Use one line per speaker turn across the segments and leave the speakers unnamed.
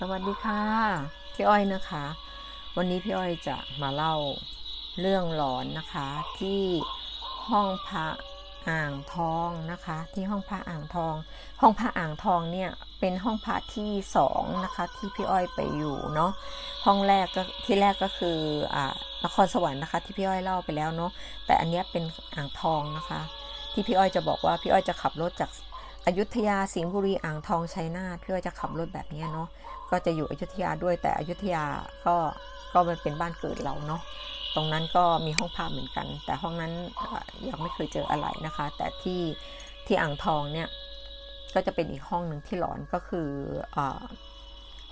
สวัสดีค่ะ พี่อ้อยนะคะ วันนี้พี่อ้อยจะมาเล่าเรื่องหลอนนะคะ ที่ห้องพระอ่างทองนะคะ ที่ห้องพระอ่างทอง ห้องพระอ่างทองเนี่ยเป็นห้องพระที่สองนะคะที่พี่อ้อยไปอยู่เนาะห้องแรกก็ที่แรกก็คืออ่านครสวรรค์นะคะที่พี่อ้อยเล่าไปแล้วเนาะแต่อันนี้เป็นอ่างทองนะคะ ที่พี่อ้อยจะบอกว่าพี่อ้อยจะขับรถจากอยุธยาสิงห์บุรีอ่างทองชัยนาทพี่อ้อยจะขับรถแบบเนี้ยเนาะ ก็จะอยู่อยุธยาด้วยแต่อยุธยาก็ก็มันเป็นบ้านเกิดเราเนาะตรงนั้นก็มีห้องพระเหมือนกัน แต่ห้องนั้นยังไม่เคยเจออะไรนะคะ แต่ที่ที่อ่างทองเนี่ยก็จะเป็นอีกห้องหนึ่งที่หลอนก็คือออ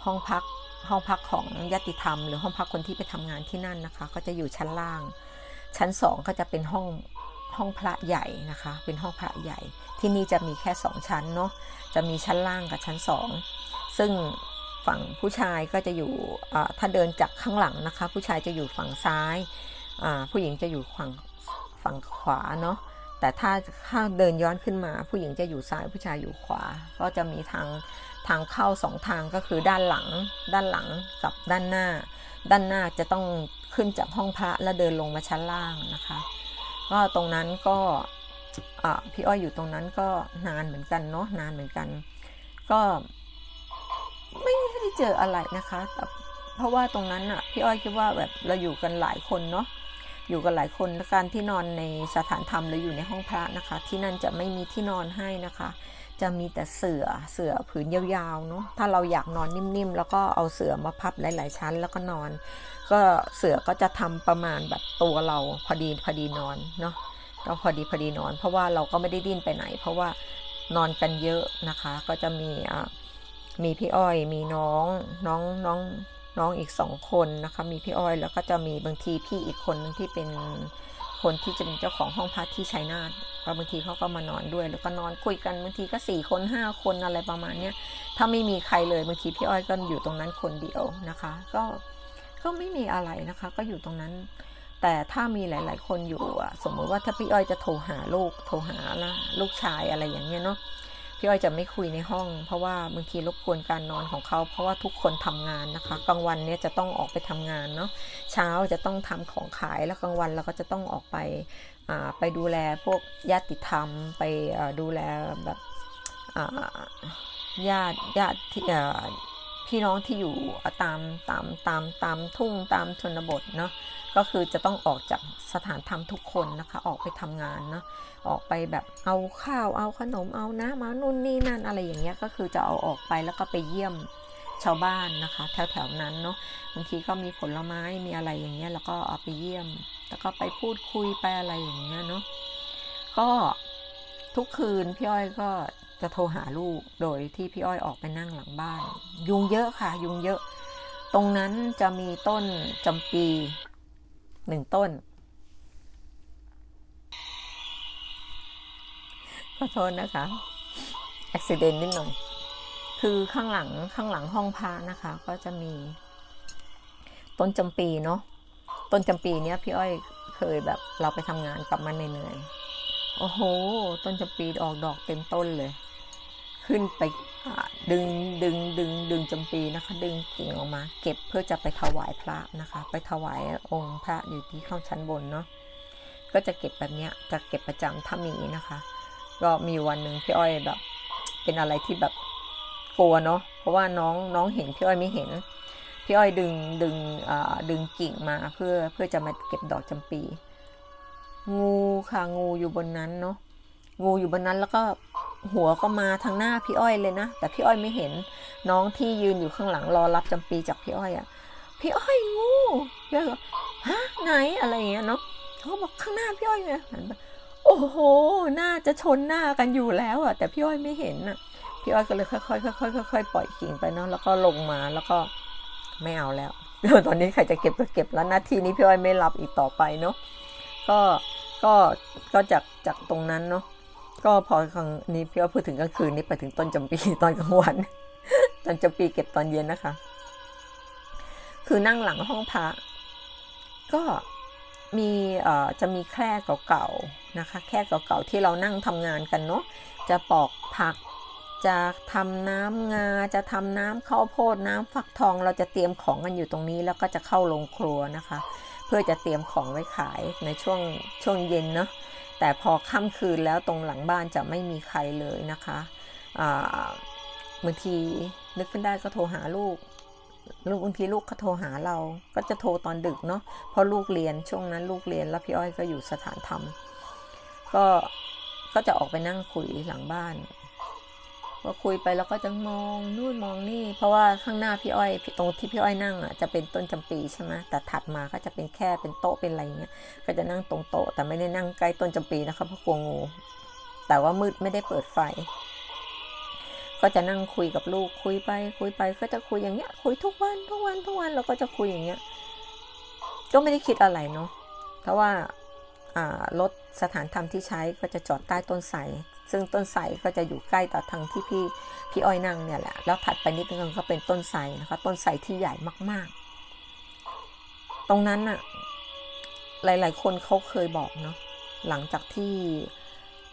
ห้องพักห้องพักของญาติธรรม หรือห้องพักคนที่ไปทำงานที่นั่นนะคะ ก็จะอยู่ชั้นล่าง ชั้นสองก็จะเป็นห้องห้องพระใหญ่นะคะ เป็นห้องพระใหญ่ ที่นี่จะมีแค่สองชั้นเนาะจะมีชั้นล่างกับชั้นสองซึ่ง ฝั่งผู้ชายก็จะอยู่ถ้าเดินจากข้างหลังนะคะ ผู้ชายจะอยู่ฝั่งซ้าย ผู้หญิงจะอยู่ฝั่งฝั่งขวาเนาะแต่ถ้าถ้าเดินย้อนขึ้นมา ผู้หญิงจะอยู่ซ้ายผู้ชายอยู่ขวา ก็จะมีทางทางเข้าสองทางก็คือด้านหลัง ด้านหลังกับด้านหน้า ด้านหน้าจะต้องขึ้นจากห้องพระแล้วเดินลงมาชั้นล่างนะคะ ก็ตรงนั้นก็พี่อ้อยอยู่ตรงนั้นก็นานเหมือนกันเนาะนานเหมือนกัน ก็ไม่ เจออะไรนะคะแต่เพราะว่าตรงนั้นอะพี่อ้อยคิดว่าแบบเราอยู่กันหลายคนเนาะอยู่กันหลายคนการที่นอนในสถานธรรมหรืออยู่ในห้องพระนะคะ ที่นั่นจะไม่มีที่นอนให้นะคะ จะมีแต่เสื่อเสื่อผืนยาวๆเนาะถ้าเราอยากนอนนิ่มๆ แล้วก็เอาเสื่อมาพับหลาย ๆ ชั้นแล้วก็นอน ก็เสื่อก็จะทำประมาณแบบตัวเราพอดีพอดีนอนเนาะก็พอดีพอดีนอน เพราะว่าเราก็ไม่ได้ดิ้นไปไหน เพราะว่านอนกันเยอะนะคะ ก็จะมีอ่า มีพี่อ้อยมีน้องน้องน้องน้องอีกสองคนนะคะ มีพี่อ้อยแล้วก็จะมีบางทีพี่อีกคนนึงที่เป็นคนที่จะเป็นเจ้าของห้องพักที่ชัยนาทก็บางทีเขาก็มานอนด้วย แล้วก็นอนคุยกันบางทีก็สี่คนห้าคนอะไรประมาณเนี้ยถ้าไม่มีใครเลยบางทีพี่อ้อยก็อยู่ตรงนั้นคนเดียวนะคะ ก็ก็ไม่มีอะไรนะคะ ก็อยู่ตรงนั้น แต่ถ้ามีหลาย ๆ คนอยู่อะสมมติว่าถ้าพี่อ้อยจะโทรหาลูกโทรหาล,ลูกชายอะไรอย่างเงี้ยเนาะ พี่อ้อยจะไม่คุยในห้อง เพราะว่าบางทีรบกวนการนอนของเขา เพราะว่าทุกคนทำงานนะคะกลางวันเนี่ยจะต้องออกไปทำงานเนาะเช้าจะต้องทำของขายแล้วกลางวันเราก็จะต้องออกไปอ่าไปดูแลพวกญาติธรรม ไปดูแลแบบอ่าญาติญาติที่ พี่น้องที่อยู่ตามตามตามตามทุ่งตามชนบทเนาะก็คือจะต้องออกจากสถานธรรมทุกคนนะคะ ออกไปทำงานเนาะออกไปแบบเอาข้าวเอาขนมเอาน้ำเอานู่นนี่นั่นอะไรอย่างเงี้ยก็คือจะเอาออกไปแล้วก็ไปเยี่ยมชาวบ้านนะคะ แถวๆนั้นเนาะบางทีก็มีผลไม้มีอะไรอย่างเงี้ยแล้วก็เอาไปเยี่ยม แล้วก็ไปพูดคุยไปอะไรอย่างเงี้ยเนาะก็ทุกคืนพี่อ้อยก็ จะโทรหาลูกโดยที่พี่อ้อยออกไปนั่งหลังบ้าน ยุงเยอะค่ะ ยุงเยอะ ตรงนั้นจะมีต้นจำปีหนึ่งต้นขอโทษนะคะอุบิเหตุนิดหน่อย คือข้างหลังข้างหลังห้องพระนะคะ ก็จะมี ต้นจำปีเนาะต้นจำปีเนี้ยพี่อ้อยเคยแบบเราไปทำงานกลับมาเหนื่อยๆโอ้โห ต้นจำปีออกดอกเต็มต้นเลย ขึ้นไปดึงดึงดึงดึงจำปีนะคะ ดึงกิ่งออกมา เก็บเพื่อจะไปถวายพระนะคะ ไปถวายองค์พระอยู่ที่ข้างชั้นบนเนาะก็จะเก็บแบบเนี้ยจะเก็บประจำถ้ามีนะคะ ก็มีวันหนึ่งพี่อ้อยแบบ เป็นอะไรที่แบบกลัวเนาะเพราะว่าน้องน้องเห็นพี่อ้อยไม่เห็นพี่อ้อยดึงดึงอ่าดึงกิ่งมาเพื่อเพื่อจะมาเก็บดอกจำปี งูค่ะงูอยู่บนนั้นเนาะงูอยู่บนนั้นแล้วก็ หัวก็มาทางหน้าพี่อ้อยเลยนะ แต่พี่อ้อยไม่เห็นน้องที่ยืนอยู่ข้างหลังรอรับจำปีจากพี่อ้อยอะ่ะพี่อ้อยงูพี่อ้อยบอกฮะไหนอะไรอย่างเงี้ยเนาะเขาบอกข้างหน้าพี่อ้อยไงหันไปโอ้โหน่าจะชนหน้ากันอยู่แล้วอะ แต่พี่อ้อยไม่เห็นอะพี่อ้อยก็เลยค่อยๆค่อยๆค่อยๆปล่อยกิ่งไปเนาะแล้วก็ลงมาแล้วก็ไม่เอาแล้วตอนนี้ใครจะเก็บก็เก็บแล้วนาทีนี้พี่อ้อยไม่รับอีกต่อไปเนาะก็ก็ก็จากจากตรงนั้นเนาะ ก็พอครั้งนี้พี่อ้อยพูดถึงกลางคืนนี้ไปถึงต้นจำปีตอนกลางวันต้นจำปีเก็บตอนเย็นนะคะ คือนั่งหลังห้องพระก็มีเอ่อจะมีแคร่เก่าๆนะคะ แคร่เก่าๆที่เรานั่งทำงานกันเนาะจะปอกผัก จะทำน้ำงา จะทำน้ำข้าวโพดน้ำฟักทอง เราจะเตรียมของกันอยู่ตรงนี้ แล้วก็จะเข้าโรงครัวนะคะ เพื่อจะเตรียมของไว้ขายในช่วงช่วงเย็นเนาะ แต่พอค่ำคืนแล้วตรงหลังบ้านจะไม่มีใครเลยนะคะบางทีนึกขึ้นได้ก็โทรหาลูกลูกบางทีลูกก็โทรหาเรา ก็จะโทรตอนดึกเนาะเพราะลูกเรียนช่วงนั้นลูกเรียนแล้วพี่อ้อยก็อยู่สถานธรรม ก็ก็จะออกไปนั่งคุยหลังบ้าน พอคุยไปแล้วก็จะมองนู่นมองนี่ เพราะว่าข้างหน้าพี่อ้อยตรงที่พี่อ้อยนั่งอะจะเป็นต้นจำปีใช่ไหมแต่ถัดมาก็จะเป็นแค่เป็นโต๊ะเป็นอะไรอย่างเงี้ยก็จะนั่งตรงโต๊ะแต่ไม่ได้นั่งใกล้ต้นจำปีนะคะเพราะกลัวงูแต่ว่ามืดไม่ได้เปิดไฟ ก็จะนั่งคุยกับลูกคุยไป คุยไปก็จะคุยอย่างเงี้ย คุยทุกวันทุกวันทุกวันเราก็จะคุยอย่างเงี้ยก็ไม่ได้คิดอะไรเนาะเพราะว่าอ่ารถสถานธรรมที่ใช้ก็จะจอดใต้ต้นไทร ซึ่งต้นไทรก็จะอยู่ใกล้ต่อทางที่พี่พี่อ้อยนั่งเนี่ยแหละ แล้วถัดไปนิดนึงก็เป็นต้นไทรนะคะ ต้นไทรที่ใหญ่มาก ๆ ตรงนั้นน่ะ หลาย ๆ คนเขาเคยบอกเนาะ หลังจากที่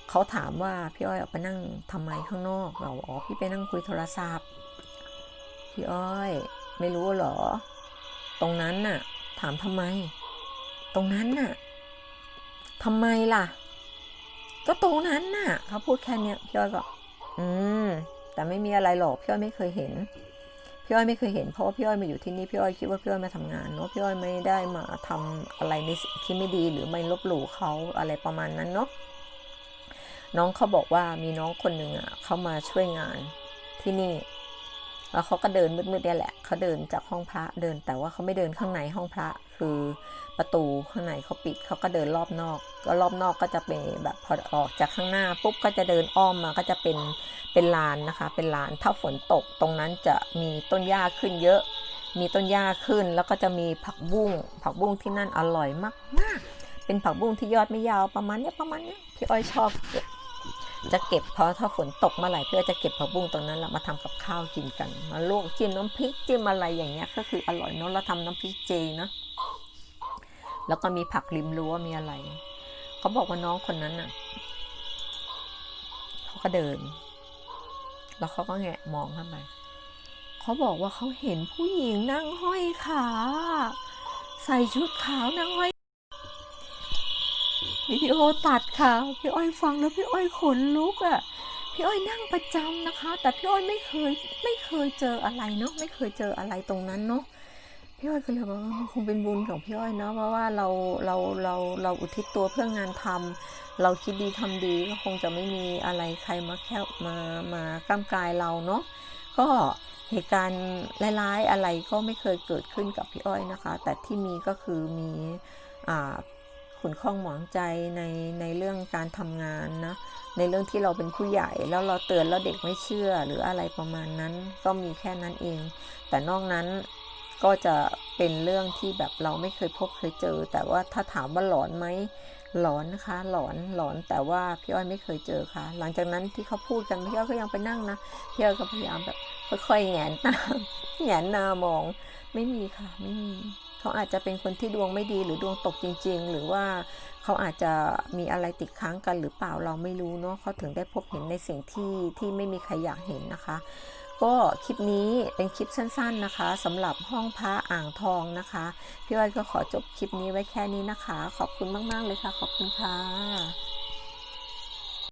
เขาถามว่าพี่อ้อยออกไปนั่งทำไมข้างนอกเราอ๋อพี่ไปนั่งคุยโทรศัพท์ พี่อ้อย ไม่รู้เหรอ ตรงนั้นน่ะ ถามทำไม ตรงนั้นน่ะทำไมล่ะ ก็ตรงนั้นน่ะ เขาพูดแค่เนี้ยพี่อ้อยก็อืม แต่ไม่มีอะไรหรอกพี่อ้อยไม่เคยเห็น พี่อ้อยไม่เคยเห็นเพราะว่าพี่อ้อยมาอยู่ที่นี่พี่อ้อยคิดว่าพี่อ้อยมาทำงานเนาะพี่อ้อยไม่ได้มาทำอะไรในที่ไม่ดีหรือไม่ลบหลู่เขาอะไรประมาณนั้นเนาะน้องเขาบอกว่ามีน้องคนหนึ่งอะเขามาช่วยงานที่นี่ แล้วเขาก็เดินมืดๆเนี่ยแหละเขาเดินจากห้องพระเดิน แต่ว่าเขาไม่เดินข้างในห้องพระ คือประตูข้างในเขาปิดเขาก็เดินรอบนอก ก็รอบนอกก็จะเป็นแบบพอออกจากข้างหน้าปุ๊บก็จะเดินอ้อมมาก็จะเป็นเป็นลานนะคะ เป็นลานถ้าฝนตกตรงนั้นจะมีต้นหญ้าขึ้นเยอะ มีต้นหญ้าขึ้นแล้วก็จะมีผักบุ้งผักบุ้งที่นั่นอร่อยมากๆเป็นผักบุ้งที่ยอดไม่ยาวประมาณเนี้ยประมาณเนี้ยพี่อ้อยชอบเก็บ จะเก็บเพราะถ้าฝนตกเมื่อไหร่เพื่อจะเก็บผักบุ้งตรงนั้นแล้วมาทำกับข้าวกินกันมาลวกจิ้มน้ำพริกจิ้มอะไรอย่างเงี้ยก็คืออร่อยเนอะแล้วทำน้ำพริกเจเนอะแล้วก็มีผักริมรั้วมีอะไรเขาบอกว่าน้องคนนั้นน่ะเขาก็เดิน แล้วเขาก็แงะมองเข้าไปเขาบอกว่าเขาเห็นผู้หญิงนั่งห้อยขา ใส่ชุดขาวนั่งห้อย วิดีโอตัดค่ะ พี่อ้อยฟังแล้วพี่อ้อยขนลุกอะ่ะพี่อ้อยนั่งประจำนะคะ แต่พี่อ้อยไม่เคยไม่เคยเจออะไรเนาะไม่เคยเจออะไรตรงนั้นเนาะพี่อ้อยก็เลยบอกว่ามันคงเป็นบุญของพี่อ้อยเนาะเพราะว่าเราเราเราเราอุทิศตัวเพื่องานทำเราคิดดีทำดีก็คงจะไม่มีอะไรใครมาแค่มามากล้ำกายเราเนาะก็เหตุการณ์ร้ายๆอะไรก็ไม่เคยเกิดขึ้นกับพี่อ้อยนะคะ แต่ที่มีก็คือมีอ่า ขุนข้องหมองใจในในเรื่องการทำงานนะในเรื่องที่เราเป็นผู้ใหญ่ แล้วเราเตือนแล้วเด็กไม่เชื่อหรืออะไรประมาณนั้น ก็มีแค่นั้นเอง แต่นอกนั้นก็จะเป็นเรื่องที่แบบเราไม่เคยพบเคยเจอ แต่ว่าถ้าถามว่าหลอนไหมหลอนนะคะหลอนหลอนแต่ว่าพี่อ้อยไม่เคยเจอค่ะ หลังจากนั้นที่เขาพูดกันพี่อ้อยก็ยังไปนั่งนะพี่อ้อยก็พยายามแบบค่อยๆแหงนตาแหงนหน้ามอง ไม่มีค่ะไม่มี เขาอาจจะเป็นคนที่ดวงไม่ดีหรือดวงตกจริง ๆ หรือว่าเขาอาจจะมีอะไรติดค้างกันหรือเปล่าเราไม่รู้เนาะเขาถึงได้พบเห็นในสิ่งที่ที่ไม่มีใครอยากเห็นนะคะ ก็คลิปนี้เป็นคลิปสั้น ๆนะคะสำหรับห้องพระอ่างทองนะคะพี่อ้อยก็ขอจบคลิปนี้ไว้แค่นี้นะคะ ขอบคุณมากๆเลยค่ะ ขอบคุณค่ะ